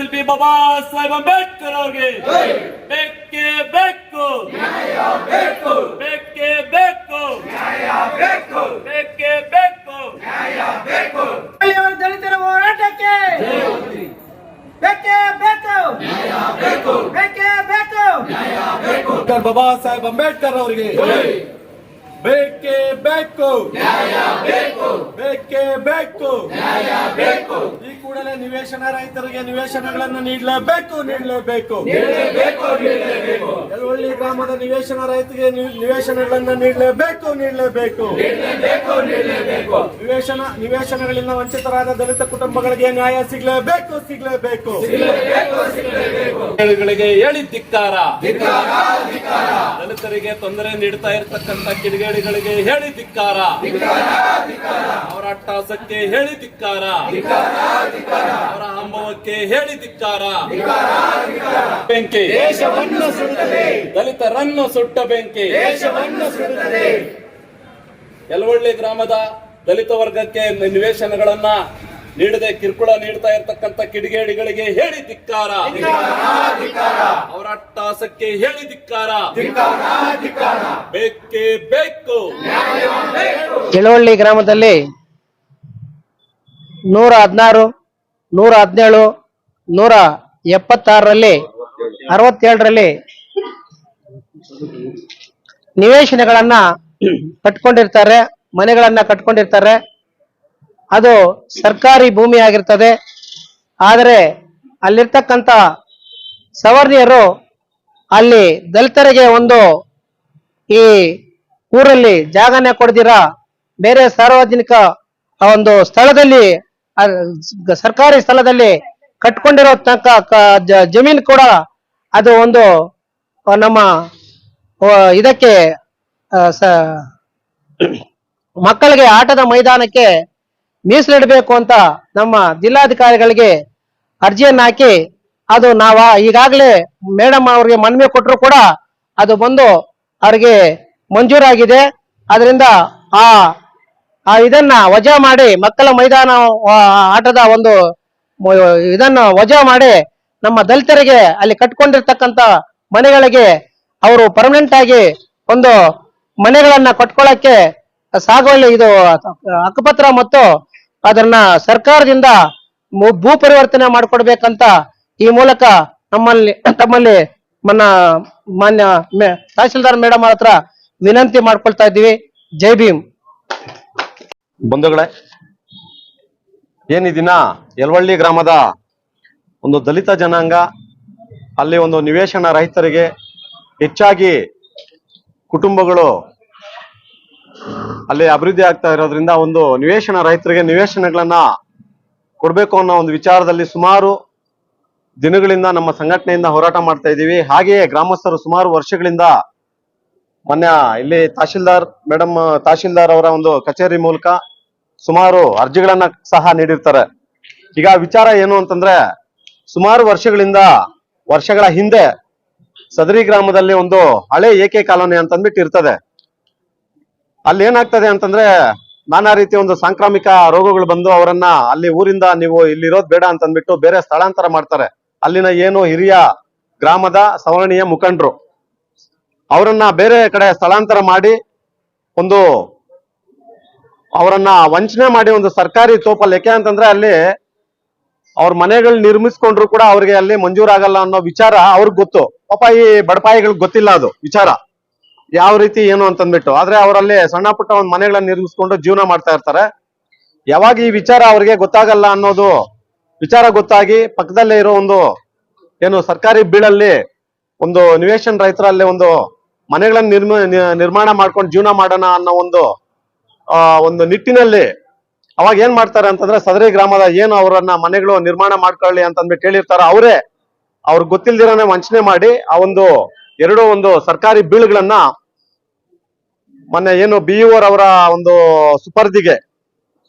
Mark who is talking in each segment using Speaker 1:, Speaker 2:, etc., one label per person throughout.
Speaker 1: ಶಿಲ್ಪಿ ಬಾಬಾ ಸಾಹೇಬ್ ಅಂಬೇಡ್ಕರ್ ಅವ್ರಿಗೆ. ಬೇಕೇ. ಬೇಕು. ಬೇಕೇ. ಬೇಕು. ಬೇಕೇ. ಬೇಕು.
Speaker 2: ಅಲ್ಲಿಯ ದಲಿತರ ಹೋರಾಟಕ್ಕೆ ಬೇಕೇ. ಬೇಕು. ಬೇಕೇ. ಬೇಕು.
Speaker 3: ಬಾಬಾ ಸಾಹೇಬ್ ಅಂಬೇಡ್ಕರ್ ಅವರಿಗೆ. ಬೇಕೇ. ಬೇಕು. ಬೇಕೇ. ಬೇಕು. ಈ ಕೂಡಲೇ ನಿವೇಶನ ರೈತರಿಗೆ ನಿವೇಶನಗಳನ್ನು ನೀಡಲೇಬೇಕು ನೀಡಲೇಬೇಕು. ಯಲವಳ್ಳಿ ಗ್ರಾಮದ ನಿವೇಶನ ರೈತರಿಗೆ ನಿವೇಶನಗಳನ್ನು ನೀಡಲೇಬೇಕು ನೀಡಲೇಬೇಕು. ನಿವೇಶನ ನಿವೇಶನಗಳಿಂದ ವಂಚಿತರಾದ ದಲಿತ ಕುಟುಂಬಗಳಿಗೆ ನ್ಯಾಯ ಸಿಗಲೇಬೇಕು ಸಿಗಲೇಬೇಕು.
Speaker 1: ಗಳಿಗೆ ಹೇಳಿ ಧಿಕ್ಕಾರ. ದಲಿತರಿಗೆ ತೊಂದರೆ ನೀಡ್ತಾ ಇರತಕ್ಕಂತ ಕಿಡಿಗೇಡಿಗಳಿಗೆ ಹೇಳಿ ಧಿಕ್ಕಾರ. ಅವರ ಅಟ್ಟಹಾಸಕ್ಕೆ ಹೇಳಿ ಧಿಕ್ಕಾರ. ಅವರ ಅಂಬವಕ್ಕೆ ಹೇಳಿ ಧಿಕ್ಕಾರ ಬೆಂಕಿ. ದಲಿತರನ್ನು ಸುಟ್ಟ ಬೆಂಕಿ. ಯಲವಳ್ಳಿ ಗ್ರಾಮದ ದಲಿತ ವರ್ಗಕ್ಕೆ ನಿವೇಶನಗಳನ್ನ ನೀಡದೆ ಕಿರುಕುಳ ನೀಡ್ತಾ ಇರ್ತಕ್ಕಂಥ ಕಿಡಿಗೇಡಿಗಳಿಗೆ ಹೇಳಿ ಧಿಕ್ಕಾರ ಅವರ ಅಟ್ಟಾಸಕ್ಕೆ ಹೇಳಿ ಧಿಕ್ಕಾರ ಬೇಕೇ ಬೇಕು.
Speaker 4: ಕೆಳವಳ್ಳಿ ಗ್ರಾಮದಲ್ಲಿ ನೂರ ಹದಿನಾರು ನೂರ ಹದಿನೇಳು, ನೂರ ಎಪ್ಪತ್ತಾರರಲ್ಲಿ, ಅರವತ್ತೇಳರಲ್ಲಿ ನಿವೇಶನಗಳನ್ನ ಕಟ್ಕೊಂಡಿರ್ತಾರೆ, ಮನೆಗಳನ್ನ ಕಟ್ಕೊಂಡಿರ್ತಾರೆ. ಅದು ಸರ್ಕಾರಿ ಭೂಮಿ ಆಗಿರ್ತದೆ ಆದರೆ ಅಲ್ಲಿರ್ತಕ್ಕಂಥ ಸವರ್ಣಿಯರು ಅಲ್ಲಿ ದಲಿತರಿಗೆ ಒಂದು ಈ ಊರಲ್ಲಿ ಜಾಗನೇ ಕೊಡದಿರ, ಬೇರೆ ಸಾರ್ವಜನಿಕ ಒಂದು ಸ್ಥಳದಲ್ಲಿ ಸರ್ಕಾರಿ ಸ್ಥಳದಲ್ಲಿ ಕಟ್ಕೊಂಡಿರೋ ತನಕ ಜಮೀನು ಕೂಡ ಅದು ಒಂದು ನಮ್ಮ ಇದಕ್ಕೆ ಮಕ್ಕಳಿಗೆ ಆಟದ ಮೈದಾನಕ್ಕೆ ಮೀಸಲಿಡಬೇಕು ಅಂತ ನಮ್ಮ ಜಿಲ್ಲಾಧಿಕಾರಿಗಳಿಗೆ ಅರ್ಜಿಯನ್ನ ಹಾಕಿ ಅದು ನಾವ ಈಗಾಗಲೇ ಮೇಡಮ್ ಅವ್ರಿಗೆ ಮನವಿ ಕೊಟ್ಟರು ಕೂಡ ಅದು ಬಂದು ಅವ್ರಿಗೆ ಮಂಜೂರಾಗಿದೆ. ಅದರಿಂದ ಆ ಆ, ಇದನ್ನ ವಜಾ ಮಾಡಿ ಮಕ್ಕಳ ಮೈದಾನ ಆಟದ ಒಂದು ಇದನ್ನ ವಜಾ ಮಾಡಿ ನಮ್ಮ ದಲಿತರಿಗೆ ಅಲ್ಲಿ ಕಟ್ಕೊಂಡಿರ್ತಕ್ಕಂತ ಮನೆಗಳಿಗೆ ಅವರು ಪರ್ಮನೆಂಟ್ ಆಗಿ ಒಂದು ಮನೆಗಳನ್ನ ಕಟ್ಕೊಳ್ಳಕ್ಕೆ ಸಾಗುವಲ್ಲಿ ಇದು, ಹಕ್ಕುಪತ್ರ ಮತ್ತು ಅದನ್ನ ಸರ್ಕಾರದಿಂದ ಭೂ ಪರಿವರ್ತನೆ ಮಾಡಿಕೊಡ್ಬೇಕಂತ ಈ ಮೂಲಕ ನಮ್ಮಲ್ಲಿ, ತಮ್ಮಲ್ಲಿ ಮನ್ನ, ಮಾನ್ಯ ತಹಸೀಲ್ದಾರ್ ಮೇಡಮ್ ಹತ್ರ ವಿನಂತಿ ಮಾಡ್ಕೊಳ್ತಾ ಇದ್ದೀವಿ. ಜೈ ಭೀಮ್.
Speaker 5: ಬಂಧುಗಳೇ ಏನಿದಿನ ಯಲ್ವಳ್ಳಿ ಗ್ರಾಮದ ಒಂದು ದಲಿತ ಜನಾಂಗ, ಅಲ್ಲಿ ಒಂದು ನಿವೇಶನ ರೈತರಿಗೆ ಹೆಚ್ಚಾಗಿ ಕುಟುಂಬಗಳು ಅಲ್ಲಿ ಅಭಿವೃದ್ಧಿ ಆಗ್ತಾ ಇರೋದ್ರಿಂದ ಒಂದು ನಿವೇಶನ ರೈತರಿಗೆ ನಿವೇಶನಗಳನ್ನ ಕೊಡ್ಬೇಕು ಅನ್ನೋ ಒಂದು ವಿಚಾರದಲ್ಲಿ ಸುಮಾರು ದಿನಗಳಿಂದ ನಮ್ಮ ಸಂಘಟನೆಯಿಂದ ಹೋರಾಟ ಮಾಡ್ತಾ ಇದ್ದೀವಿ. ಹಾಗೆಯೇ ಗ್ರಾಮಸ್ಥರು ಸುಮಾರು ವರ್ಷಗಳಿಂದ ಮೊನ್ನೆ ಇಲ್ಲಿ ತಹಶೀಲ್ದಾರ್, ಮೇಡಮ್, ತಹಶೀಲ್ದಾರ್ ಅವರ ಒಂದು ಕಚೇರಿ ಮೂಲಕ ಸುಮಾರು ಅರ್ಜಿಗಳನ್ನ ಸಹ ನೀಡಿರ್ತಾರೆ. ಈಗ ವಿಚಾರ ಏನು ಅಂತಂದ್ರೆ, ಸುಮಾರು ವರ್ಷಗಳಿಂದ, ವರ್ಷಗಳ ಹಿಂದೆ ಸದರಿ ಗ್ರಾಮದಲ್ಲಿ ಒಂದು ಹಳೆ ಏಕೆ ಕಾಲೋನಿ ಅಂತಂದ್ಬಿಟ್ಟು ಇರ್ತದೆ. ಅಲ್ಲಿ ಏನಾಗ್ತದೆ ಅಂತಂದ್ರೆ, ನಾನಾ ರೀತಿಯ ಒಂದು ಸಾಂಕ್ರಾಮಿಕ ರೋಗಗಳು ಬಂದು ಅವರನ್ನ ಅಲ್ಲಿ ಊರಿಂದ ನೀವು ಇಲ್ಲಿರೋದ್ ಬೇಡ ಅಂತಂದ್ಬಿಟ್ಟು ಬೇರೆ ಸ್ಥಳಾಂತರ ಮಾಡ್ತಾರೆ. ಅಲ್ಲಿನ ಏನು ಹಿರಿಯ ಗ್ರಾಮದ ಸವರ್ಣೀಯ ಮುಖಂಡರು. ಅವರನ್ನ ಬೇರೆ ಕಡೆ ಸ್ಥಳಾಂತರ ಮಾಡಿ ಒಂದು ಅವರನ್ನ ವಂಚನೆ ಮಾಡಿ ಒಂದು ಸರ್ಕಾರಿ ತೋಪಲ್ಲಿ. ಯಾಕೆ ಅಂತಂದ್ರೆ ಅಲ್ಲಿ ಅವ್ರ ಮನೆಗಳು ನಿರ್ಮಿಸ್ಕೊಂಡ್ರು ಕೂಡ ಅವ್ರಿಗೆ ಅಲ್ಲಿ ಮಂಜೂರಾಗಲ್ಲ ಅನ್ನೋ ವಿಚಾರ ಅವ್ರಿಗೆ ಗೊತ್ತು. ಪಾಪ ಈ ಬಡಪಾಯಿಗಳಿಗೆ ಗೊತ್ತಿಲ್ಲ ಅದು ವಿಚಾರ. ಯಾವ ರೀತಿ ಏನು ಅಂತಂದ್ಬಿಟ್ಟು. ಆದ್ರೆ ಅವರಲ್ಲಿ ಸಣ್ಣ ಪುಟ್ಟ ಒಂದು ಮನೆಗಳನ್ನ ನಿರ್ಮಿಸ್ಕೊಂಡು ಜೀವನ ಮಾಡ್ತಾ ಇರ್ತಾರೆ. ಯಾವಾಗ ಈ ವಿಚಾರ ಅವ್ರಿಗೆ ಗೊತ್ತಾಗಲ್ಲ ಅನ್ನೋದು ವಿಚಾರ ಗೊತ್ತಾಗಿ ಪಕ್ಕದಲ್ಲೇ ಇರೋ ಒಂದು ಏನು ಸರ್ಕಾರಿ ಬೀಳಲ್ಲಿ ಒಂದು ನಿವೇಶನ ರೈತರಲ್ಲಿ ಒಂದು ಮನೆಗಳನ್ನ ನಿರ್ಮ ನಿರ್ಮಾಣ ಮಾಡ್ಕೊಂಡು ಜೀವನ ಮಾಡೋಣ ಅನ್ನೋ ಒಂದು ಒಂದು ನಿಟ್ಟಿನಲ್ಲಿ ಅವಾಗ ಏನ್ ಮಾಡ್ತಾರೆ ಅಂತಂದ್ರೆ ಸದರಿ ಗ್ರಾಮದ ಏನು ಅವರನ್ನ ಮನೆಗಳು ನಿರ್ಮಾಣ ಮಾಡ್ಕೊಳ್ಳಿ ಅಂತಂದ್ಬಿಟ್ಟು ಹೇಳಿರ್ತಾರ ಅವರೇ ಅವ್ರ ಗೊತ್ತಿಲ್ದಿರೋನೆ ವಂಚನೆ ಮಾಡಿ ಆ ಒಂದು ಎರಡು ಒಂದು ಸರ್ಕಾರಿ ಬೀಳುಗಳನ್ನ ಮೊನ್ನೆ ಏನು ಬಿ ಅವರ ಒಂದು ಸುಪರ್ದಿಗೆ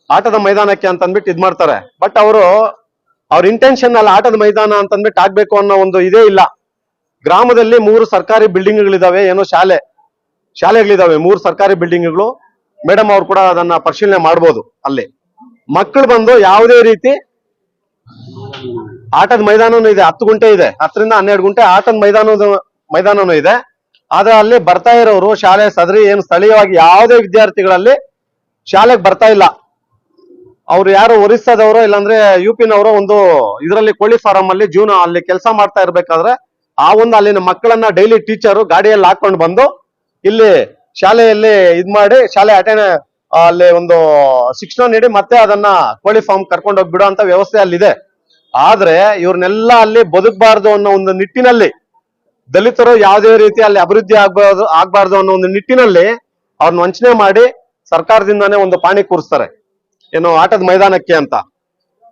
Speaker 5: ಆಟದ ಮೈದಾನಕ್ಕೆ ಅಂತ ಅಂದ್ಬಿಟ್ಟು ಇದ್ ಮಾಡ್ತಾರೆ. ಬಟ್ ಅವರು ಅವ್ರ ಇಂಟೆನ್ಷನ್ ಅಲ್ಲಿ ಆಟದ ಮೈದಾನ ಅಂತ ಅಂದ್ಬಿಟ್ಟು ಆಗ್ಬೇಕು ಅನ್ನೋ ಒಂದು ಇದೇ ಇಲ್ಲ. ಗ್ರಾಮದಲ್ಲಿ ಮೂರು ಸರ್ಕಾರಿ ಬಿಲ್ಡಿಂಗ್ಗಳಿದಾವೆ, ಏನೋ ಶಾಲೆ, ಶಾಲೆಗಳಿದಾವೆ, ಮೂರು ಸರ್ಕಾರಿ ಬಿಲ್ಡಿಂಗ್ಗಳು. ಮೇಡಮ್ ಅವ್ರು ಕೂಡ ಅದನ್ನ ಪರಿಶೀಲನೆ ಮಾಡ್ಬೋದು ಅಲ್ಲಿ. ಮಕ್ಕಳು ಬಂದು ಯಾವುದೇ ರೀತಿ ಆಟದ ಮೈದಾನನೂ ಇದೆ, ಹತ್ತು ಗುಂಟೆ ಇದೆ, ಹತ್ತರಿಂದ ಹನ್ನೆರಡು ಗುಂಟೆ ಆಟದ ಮೈದಾನದ ಮೈದಾನನೂ ಇದೆ. ಆದ್ರೆ ಅಲ್ಲಿ ಬರ್ತಾ ಇರೋರು ಶಾಲೆ ಸದರಿ ಏನು ಸ್ಥಳೀಯವಾಗಿ ಯಾವುದೇ ವಿದ್ಯಾರ್ಥಿಗಳಲ್ಲಿ ಶಾಲೆಗೆ ಬರ್ತಾ ಇಲ್ಲ. ಅವ್ರು ಯಾರು ಒರಿಸ್ಸಾದವರು ಇಲ್ಲಾಂದ್ರೆ ಯು ಪಿನವರು ಒಂದು ಇದರಲ್ಲಿ ಕೋಳಿ ಫಾರಂ ಅಲ್ಲಿ ಜೀವನ ಅಲ್ಲಿ ಕೆಲಸ ಮಾಡ್ತಾ ಇರ್ಬೇಕಾದ್ರೆ ಆ ಒಂದು ಅಲ್ಲಿನ ಮಕ್ಕಳನ್ನ ಡೈಲಿ ಟೀಚರು ಗಾಡಿಯಲ್ಲಿ ಹಾಕೊಂಡು ಬಂದು ಇಲ್ಲಿ ಶಾಲೆಯಲ್ಲಿ ಇದ್ ಮಾಡಿ, ಶಾಲೆ ಅಟೆಂಡ್ ಅಲ್ಲಿ ಒಂದು ಶಿಕ್ಷಣ ನೀಡಿ ಮತ್ತೆ ಅದನ್ನ ಕೋಳಿ ಫಾರ್ಮ್ ಕರ್ಕೊಂಡು ಹೋಗ್ಬಿಡೋ ಅಂತ ವ್ಯವಸ್ಥೆ ಅಲ್ಲಿದೆ. ಆದ್ರೆ ಇವ್ರನ್ನೆಲ್ಲ ಅಲ್ಲಿ ಬದುಕಬಾರ್ದು ಅನ್ನೋ ಒಂದು ನಿಟ್ಟಿನಲ್ಲಿ, ದಲಿತರು ಯಾವುದೇ ರೀತಿ ಅಲ್ಲಿ ಅಭಿವೃದ್ಧಿ ಆಗ್ಬಾರ್ದು ಆಗ್ಬಾರ್ದು ಅನ್ನೋ ಒಂದು ನಿಟ್ಟಿನಲ್ಲಿ ಅವ್ರನ್ನ ವಂಚನೆ ಮಾಡಿ ಸರ್ಕಾರದಿಂದಾನೇ ಒಂದು ಪಾಣಿ ಕೂರಿಸ್ತಾರೆ. ಏನು ಆಟದ ಮೈದಾನಕ್ಕೆ ಅಂತ.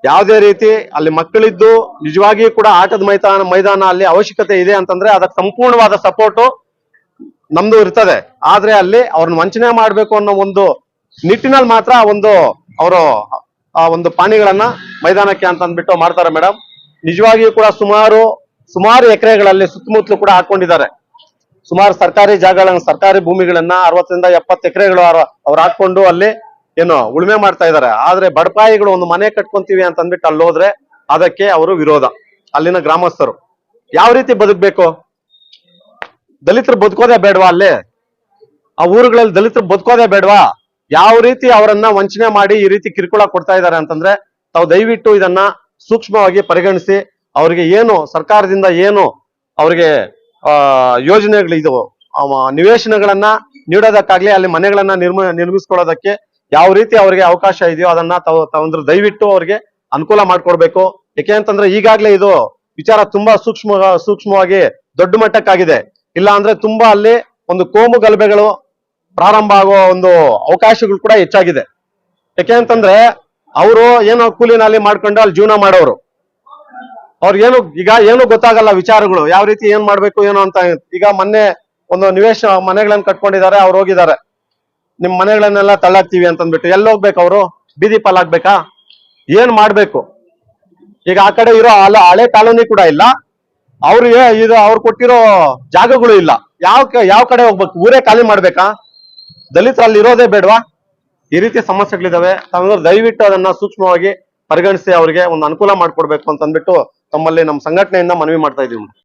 Speaker 5: ಯಾವುದೇ ರೀತಿ ಅಲ್ಲಿ ಮಕ್ಕಳಿದ್ದು ನಿಜವಾಗಿಯೂ ಕೂಡ ಆಟದ ಮೈದಾನ ಮೈದಾನ ಅಲ್ಲಿ ಅವಶ್ಯಕತೆ ಇದೆ ಅಂತಂದ್ರೆ ಅದಕ್ಕೆ ಸಂಪೂರ್ಣವಾದ ಸಪೋರ್ಟು ನಮ್ದು ಇರ್ತದೆ. ಆದ್ರೆ ಅಲ್ಲಿ ಅವ್ರನ್ನ ವಂಚನೆ ಮಾಡಬೇಕು ಅನ್ನೋ ಒಂದು ನಿಟ್ಟಿನಲ್ಲಿ ಮಾತ್ರ ಒಂದು ಅವರು ಆ ಒಂದು ಪಾಣಿಗಳನ್ನ ಮೈದಾನಕ್ಕೆ ಅಂತ ಅಂದ್ಬಿಟ್ಟು ಮಾಡ್ತಾರೆ ಮೇಡಮ್ ನಿಜವಾಗಿಯೂ ಕೂಡ ಸುಮಾರು ಸುಮಾರು ಎಕರೆಗಳಲ್ಲಿ ಸುತ್ತಮುತ್ತಲು ಕೂಡ ಹಾಕೊಂಡಿದ್ದಾರೆ. ಸುಮಾರು ಸರ್ಕಾರಿ ಜಾಗಗಳನ್ನ, ಸರ್ಕಾರಿ ಭೂಮಿಗಳನ್ನ ಅರವತ್ತರಿಂದ ಎಪ್ಪತ್ತು ಎಕರೆಗಳು ಅವ್ರು ಹಾಕೊಂಡು ಅಲ್ಲಿ ಏನು ಉಳುಮೆ ಮಾಡ್ತಾ ಇದ್ದಾರೆ. ಆದ್ರೆ ಬಡಪಾಯಿಗಳು ಒಂದು ಮನೆ ಕಟ್ಕೊಂತೀವಿ ಅಂತ ಅಂದ್ಬಿಟ್ಟು ಅಲ್ಲಿ ಹೋದ್ರೆ ಅದಕ್ಕೆ ಅವರು ವಿರೋಧ. ಅಲ್ಲಿನ ಗ್ರಾಮಸ್ಥರು. ಯಾವ ರೀತಿ ಬದುಕ್ಬೇಕು? ದಲಿತರು ಬದುಕೋದೇ ಬೇಡವಾ ಅಲ್ಲಿ? ಆ ಊರುಗಳಲ್ಲಿ ದಲಿತರು ಬದುಕೋದೇ ಬೇಡವಾ? ಯಾವ ರೀತಿ ಅವರನ್ನ ವಂಚನೆ ಮಾಡಿ ಈ ರೀತಿ ಕಿರುಕುಳ ಕೊಡ್ತಾ ಇದ್ದಾರೆ ಅಂತಂದ್ರೆ ತಾವು ದಯವಿಟ್ಟು ಇದನ್ನ ಸೂಕ್ಷ್ಮವಾಗಿ ಪರಿಗಣಿಸಿ ಅವರಿಗೆ ಏನು ಸರ್ಕಾರದಿಂದ ಏನು ಅವರಿಗೆ, ಆ, ಯೋಜನೆಗಳು ಇದು ಅವ ನಿವೇಶನಗಳನ್ನ ನೀಡೋದಕ್ಕಾಗ್ಲಿ ಅಲ್ಲಿ ಮನೆಗಳನ್ನ ನಿರ್ಮ, ನಿರ್ಮಿಸ್ಕೊಳ್ಳೋದಕ್ಕೆ ಯಾವ ರೀತಿ ಅವರಿಗೆ ಅವಕಾಶ ಇದೆಯೋ ಅದನ್ನ ತಾವು ದಯವಿಟ್ಟು ಅವ್ರಿಗೆ ಅನುಕೂಲ ಮಾಡ್ಕೊಡ್ಬೇಕು. ಯಾಕೆ ಅಂತಂದ್ರೆ ಈಗಾಗ್ಲೇ ಇದು ವಿಚಾರ ತುಂಬಾ ಸೂಕ್ಷ್ಮ ಸೂಕ್ಷ್ಮವಾಗಿ ದೊಡ್ಡ ಮಟ್ಟಕ್ಕಾಗಿದೆ. ಇಲ್ಲ ಅಂದ್ರೆ ತುಂಬಾ ಅಲ್ಲಿ ಒಂದು ಕೋಮು ಗಲಭೆಗಳು ಪ್ರಾರಂಭ ಆಗುವ ಒಂದು ಅವಕಾಶಗಳು ಕೂಡ ಹೆಚ್ಚಾಗಿದೆ. ಯಾಕೆ ಅಂತಂದ್ರೆ ಅವರು ಏನೋ ಕೂಲಿನಲ್ಲಿ ಮಾಡ್ಕೊಂಡು ಅಲ್ಲಿ ಜೀವನ ಮಾಡೋರು. ಅವ್ರಿಗೇನು ಈಗ ಏನು ಗೊತ್ತಾಗಲ್ಲ ವಿಚಾರಗಳು. ಯಾವ ರೀತಿ ಏನ್ ಮಾಡ್ಬೇಕು, ಏನೋ ಅಂತ. ಈಗ ಮೊನ್ನೆ ಒಂದು ನಿವೇಶ ಮನೆಗಳನ್ನ ಕಟ್ಕೊಂಡಿದ್ದಾರೆ, ಅವ್ರು ಹೋಗಿದ್ದಾರೆ. ನಿಮ್ ಮನೆಗಳನ್ನೆಲ್ಲ ತಳ್ಳಾಕ್ತಿವಿ ಅಂತ ಅಂದ್ಬಿಟ್ಟು ಎಲ್ಲಿ ಹೋಗ್ಬೇಕು ಅವರು? ಬೀದಿ ಪಾಲಾಗ್ಬೇಕಾ? ಏನ್ ಮಾಡ್ಬೇಕು? ಈಗ ಆ ಕಡೆ ಇರೋ ಹಳೆ ಕಾಲೋನಿ ಕೂಡ ಇಲ್ಲ. ಅವ್ರಿಗೆ ಇದು ಅವ್ರು ಕೊಟ್ಟಿರೋ ಜಾಗಗಳು ಇಲ್ಲ. ಯಾವ ಯಾವ ಕಡೆ ಹೋಗ್ಬೇಕು? ಊರೇ ಖಾಲಿ ಮಾಡ್ಬೇಕಾ? ದಲಿತರು ಅಲ್ಲಿ ಇರೋದೇ ಬೇಡವಾ? ಈ ರೀತಿ ಸಮಸ್ಯೆಗಳಿದಾವೆ. ತಾವೆಲ್ಲರೂ ದಯವಿಟ್ಟು ಅದನ್ನ ಸೂಕ್ಷ್ಮವಾಗಿ ಪರಿಗಣಿಸಿ ಅವರಿಗೆ ಒಂದು ಅನುಕೂಲ ಮಾಡ್ಕೊಡ್ಬೇಕು ಅಂತ ಅಂದ್ಬಿಟ್ಟು ತಮ್ಮಲ್ಲಿ ನಮ್ಮ ಸಂಘಟನೆಯಿಂದ ಮನವಿ ಮಾಡ್ತಾ ಇದೀವಿ